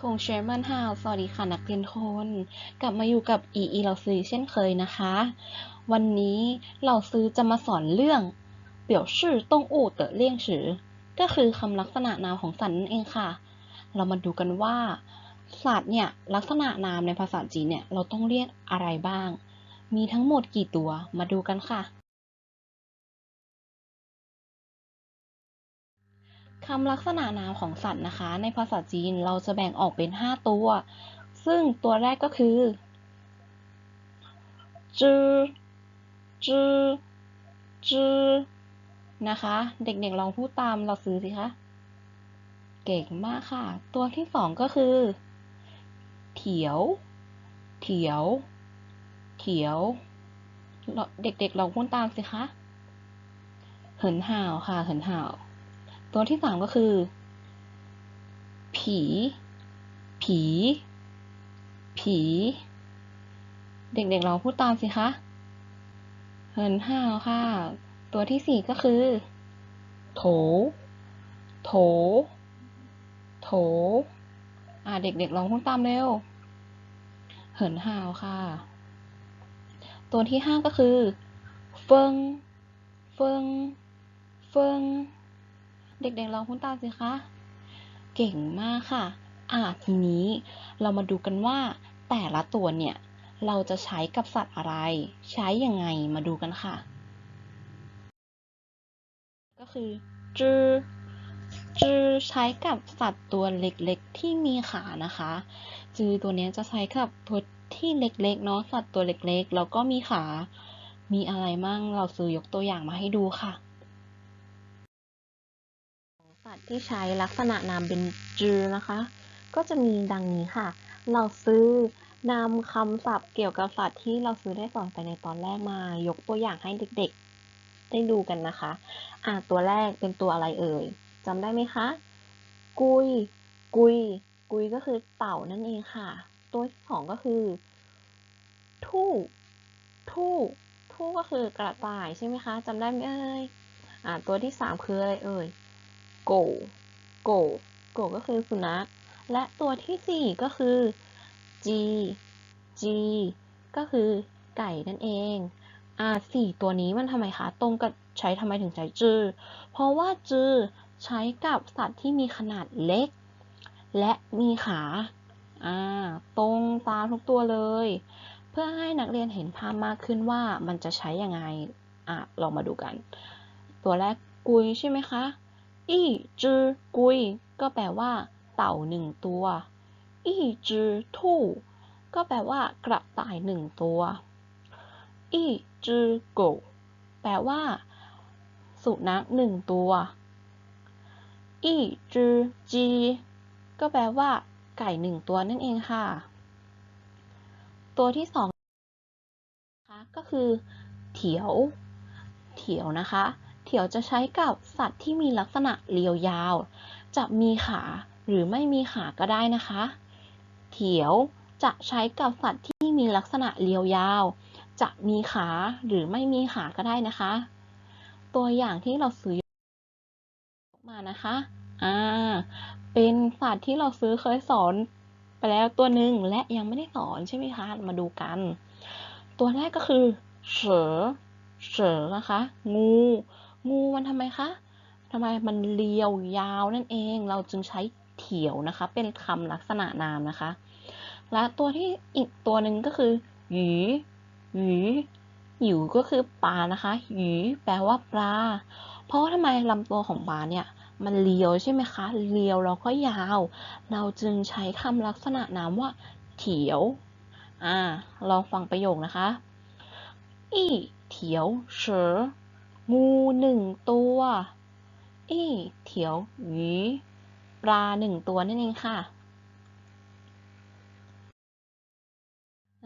ทงเชอร์มันฮาวสวัสดีค่ะนักเรียนทุกคนกลับมาอยู่กับอีอีเราซื้อเช่นเคยนะคะ วันนี้เราซื้อจะมาสอนเรื่องเปี่ยวชื่อต้องอู่เต๋อเลี่ยงฉือ ก็คือคำลักษณะนามของสัตว์นั่นเองค่ะ เรามาดูกันว่าสัตว์เนี่ยลักษณะนามในภาษาจีนเนี่ยเราต้องเรียกอะไรบ้าง มีทั้งหมดกี่ตัวมาดูกันค่ะ คำลักษณะนามของสัตว์นะคะ ในภาษาจีนเราจะแบ่งออกเป็น 5 ตัว ซึ่งตัวแรกก็คือจือจือจือนะคะ เด็กๆลองพูดตามเราซื้อสิคะ เก่งมากค่ะ ตัวที่สองก็คือ เถียว เถียว เถียว เด็กๆลองพูดตามสิคะ เหินห่าวค่ะ เหินห่าว ตัวที่สามก็คือ ผี ผี ผี เด็กๆลองพูดตามสิคะเหินห้าวค่ะ ตัวที่สี่ก็คือ โถ โถ โถ อ่าเด็กๆลองพูดตามเร็ว เหินห้าวค่ะ ตัวที่ห้าก็คือ เฟิง เฟิง เฟิง เด็กๆลองพูดตาสิคะ เก่งมากค่ะ อะทีนี้เรามาดูกันว่าแต่ละตัวเนี่ย เราจะใช้กับสัตว์อะไร ใช้ยังไงมาดูกันค่ะ ก็คือจือจือใช้กับสัตว์ตัวเล็กๆที่มีขานะคะ จือตัวนี้จะใช้กับตัวที่เล็กๆเนาะสัตว์ตัวเล็กๆแล้วก็มีขา มีอะไรมั่งเราซื้อยกตัวอย่างมาให้ดูค่ะ สัตว์ที่ใช้ลักษณะนามเป็นจือนะคะ ก็จะมีดังนี้ค่ะ เราซื้อนำคำศัพท์เกี่ยวกับสัตว์ที่เราซื้อได้สอนไปในตอนแรกมายกตัวอย่างให้เด็กๆ ได้ดูกันนะคะ อ่าตัวแรกเป็นตัวอะไรเอ่ยจำได้ไหมคะ กุย กุย กุยก็คือเต่านั่นเองค่ะ ตัวที่สองก็คือ ทู่ ทู่ ทู่ก็คือกระต่ายใช่ไหมคะจำได้ไหมเอ่ยอ่าตัวที่สามคืออะไรเอ่ย โกโกโกก็คือสุนัข และตัวที่สี่ก็คือจีจีก็คือไก่นั่นเอง อ่าสี่ตัวนี้มันทำไมคะ ตรงกับใช้ทำไมถึงใช้จือ เพราะว่าจือใช้กับสัตว์ที่มีขนาดเล็ก และมีขา อ่า ตรงตามทุกตัวเลย เพื่อให้นักเรียนเห็นภาพมากขึ้นว่ามันจะใช้ยังไง อะลองมาดูกัน ตัวแรกกุยใช่ไหมคะ อีจือกุย ก็แปลว่า เต่าหนึ่งตัว อีจือทู่ ก็แปลว่ากระต่ายหนึ่งตัว อีจือโกแปลว่า สุนัขหนึ่งตัว อีจือจี ก็แปลว่า ไก่หนึ่งตัวนั่นเองค่ะ ตัวที่สองนะคะก็คือ เถียว เถียวนะคะ เถียวจะใช้กับสัตว์ที่มีลักษณะเรียวยาว จะมีขาหรือไม่มีขาก็ได้นะคะ เถียวจะใช้กับสัตว์ที่มีลักษณะเรียวยาว จะมีขาหรือไม่มีขาก็ได้นะคะ ตัวอย่างที่เราซื้อมานะคะ อ่า เป็นสัตว์ที่เราซื้อเคยสอนไปแล้วตัวหนึ่งและยังไม่ได้สอนใช่ไหมคะ มาดูกัน ตัวแรกก็คือเสือเสือนะคะ งู งูมันทำไมคะทำไมมันเรียวยาวนั่นเอง เราจึงใช้เถียวนะคะ เป็นคำลักษณะนามนะคะ และตัวที่อีกตัวหนึ่งก็คือหยีหยีหยิวก็คือปลานะคะหยีแปลว่าปลา เพราะว่าทำไมลำตัวของปลาเนี่ยมันเรียวใช่ไหมคะเรียวแล้วก็ยาว เราจึงใช้คำลักษณะนามว่า เถียว อ่า ลองฟังประโยคนะคะ อีเถียวเสือ งูหนึ่งตัวอีเถียวหยีปลาหนึ่งตัวนั่นเองค่ะ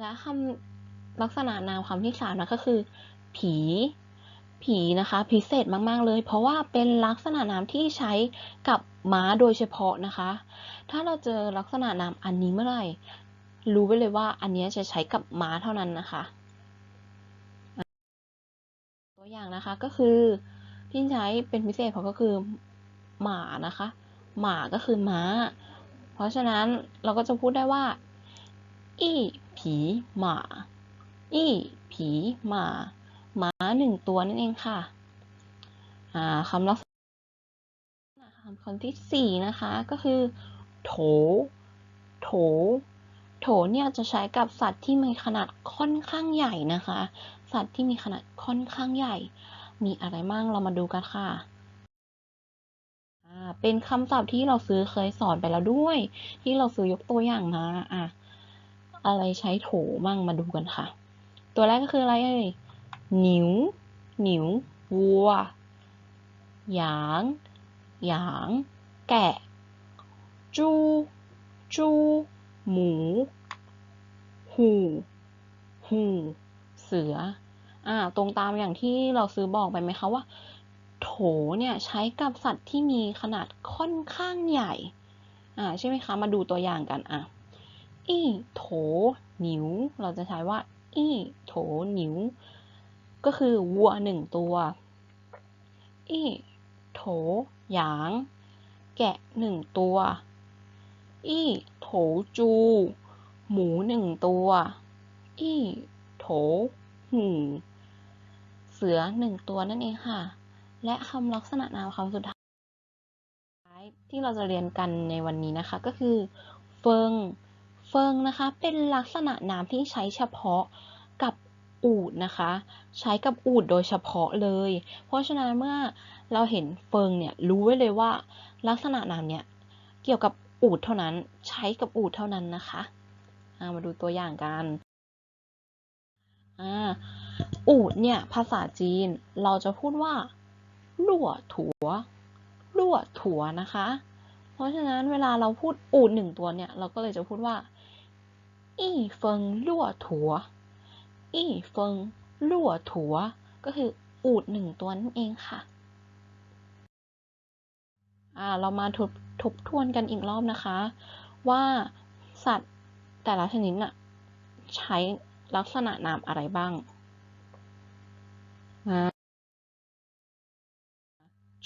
และคำลักษณะนามคำที่สามนะก็คือ ผี ผีนะคะ พิเศษมากๆเลย เพราะว่าเป็นลักษณะนามที่ใช้กับม้าโดยเฉพาะนะคะ ถ้าเราเจอลักษณะนามอันนี้เมื่อไหร่ รู้ไว้เลยว่าอันนี้จะใช้กับม้าเท่านั้นนะคะ ตัวอย่างนะคะก็คือที่ใช้เป็นพิเศษเพราะก็คือหมานะคะ หมาก็คือม้า เพราะฉะนั้นเราก็จะพูดได้ว่า อีผีหมา อีผีหมาหมาหนึ่งตัวนั่นเองค่ะอ่าคำลักษณะคำคำที่สี่นะคะก็คือ โถ โถ โถเนี่ยจะใช้กับสัตว์ที่มีขนาดค่อนข้างใหญ่นะคะ สัตว์ที่มีขนาดค่อนข้างใหญ่ มีอะไรบ้างเรามาดูกันค่ะ เป็นคำศัพท์ที่เราซื้อเคยสอนไปแล้วด้วย ที่เราซื้อยกตัวอย่างมาอะอะไรใช้โถบ้างมาดูกันค่ะ ตัวแรกก็คืออะไรเอ่ยหนิวหนิววัว หยาง หยาง แกะ จู จู หมู หู หู เสือ อ่า ตรงตามอย่างที่เราซื้อบอกไปไหมคะว่า โถเนี่ยใช้กับสัตว์ที่มีขนาดค่อนข้างใหญ่ อ่า ใช่ไหมคะ มาดูตัวอย่างกันอะ อีโถหนิว เราจะใช้ว่า อีโถหนิว ก็คือวัวหนึ่งตัว อีโถหยาง แกะหนึ่งตัว อีโถจู หมูหนึ่งตัว อีโถหู เสือหนึ่งตัวนั่นเองค่ะ และคำลักษณะนามคำสุดท้ายที่เราจะเรียนกันในวันนี้นะคะ ก็คือ เฟิง เฟิงนะคะ เป็นลักษณะนามที่ใช้เฉพาะกับอูดนะคะ ใช้กับอูดโดยเฉพาะเลย เพราะฉะนั้นเมื่อเราเห็นเฟิงเนี่ยรู้ไว้เลยว่า ลักษณะนามเนี่ยเกี่ยวกับอูดเท่านั้น ใช้กับอูดเท่านั้นนะคะมาดูตัวอย่างกันอู อูดเนี่ย ภาษาจีนเราจะพูดว่าลั่วถัวลั่วถัวนะคะ เพราะฉะนั้นเวลาเราพูดอูดหนึ่งตัวเนี่ย เราก็เลยจะพูดว่าอีเฟิงลั่วถัวอีเฟิงลั่วถัวก็คืออูดหนึ่งตัวนั่นเองค่ะ อ่า เรามาทบทบทวนกันอีกรอบนะคะ ว่าสัตว์แต่ละชนิดน่ะใช้ลักษณะนามอะไรบ้าง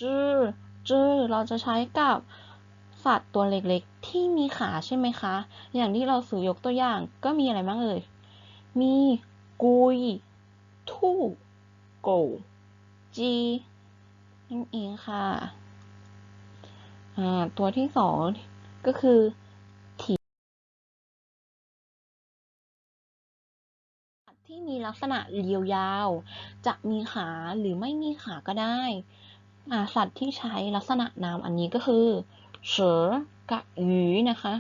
จื้อ จื้อ เราจะใช้กับสัตว์ตัวเล็กๆ ที่มีขาใช่ไหมคะ อย่างที่เราสื่อยกตัวอย่างก็มีอะไรบ้างเอ่ย มีกุย ทู่โกจีนั่นเองค่ะ อ่า ตัวที่สองก็คือ ลักษณะเรียวยาว จะมีขาหรือไม่มีขาก็ได้สัตว์ที่ใช้ลักษณะนามอันนี้ก็คือเสือกับหยูนะคะ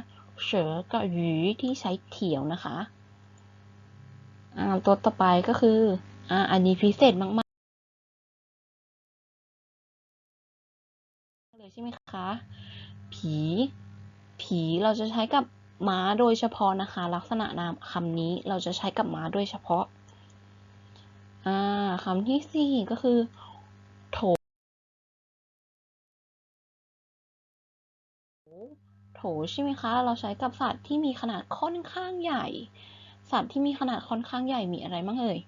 เสือกับหยูที่ใช้เถียวนะคะตัวต่อไปก็คืออันนี้พิเศษมากๆเลยใช่ไหมคะ ผี ผีเราจะใช้กับม้าโดยเฉพาะนะคะ ลักษณะนามคำนี้เราจะใช้กับม้าโดยเฉพาะ อ่าคำที่สี่ก็คือ โถ โถใช่ไหมคะ เราใช้กับสัตว์ที่มีขนาดค่อนข้างใหญ่ สัตว์ที่มีขนาดค่อนข้างใหญ่มีอะไรบ้างเอ่ย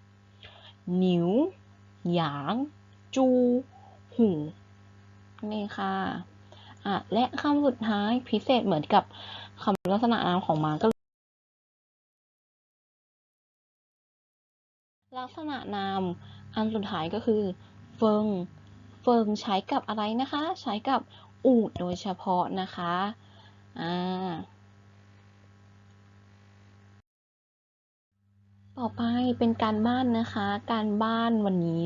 หนิวหยาง จู หูนี่ค่ะอะ และคำสุดท้ายพิเศษเหมือนกับคำลักษณะนามของม้าก็ ลักษณะนาม อันสุดท้ายก็คือ เฟิง เฟิงใช้กับอะไรนะคะ ใช้กับอูดโดยเฉพาะนะคะ อ่า ต่อไปเป็นการบ้านนะคะ การบ้านวันนี้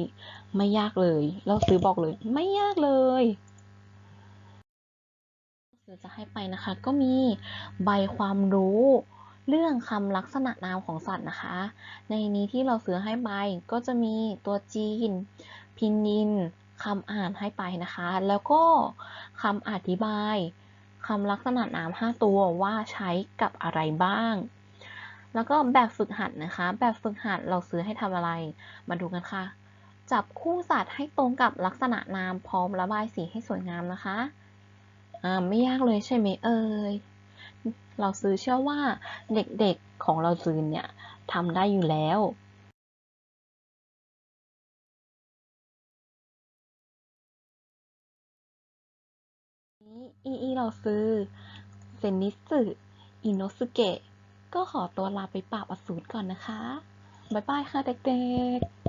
ไม่ยากเลย เราซื้อบอกเลย ไม่ยากเลยซื้อจะให้ไปนะคะ ก็มีใบความรู้ เรื่องคำลักษณะนามของสัตว์นะคะ ในนี้ที่เราซื้อให้ไปก็จะมีตัวจีน พินินคำอ่านให้ไปนะคะ แล้วก็คำอธิบายคำลักษณะนาม 5 ตัวว่าใช้กับอะไรบ้าง แล้วก็แบบฝึกหัดนะคะ แบบฝึกหัดเราซื้อให้ทำอะไร มาดูกันค่ะ จับคู่สัตว์ให้ตรงกับลักษณะนามพร้อมระบายสีให้สวยงามนะคะ อ่าไม่ยากเลยใช่ไหมเอ่ย เราซื้อเชื่อว่าเด็กๆของเราซื้อเนี่ยทำได้อยู่แล้วนี้อีอีเราซื้อเซนิสึอินโนสุเกะก็ขอตัวลาไปปราบอสูรก่อนนะคะ บ๊ายบายค่ะเด็กๆ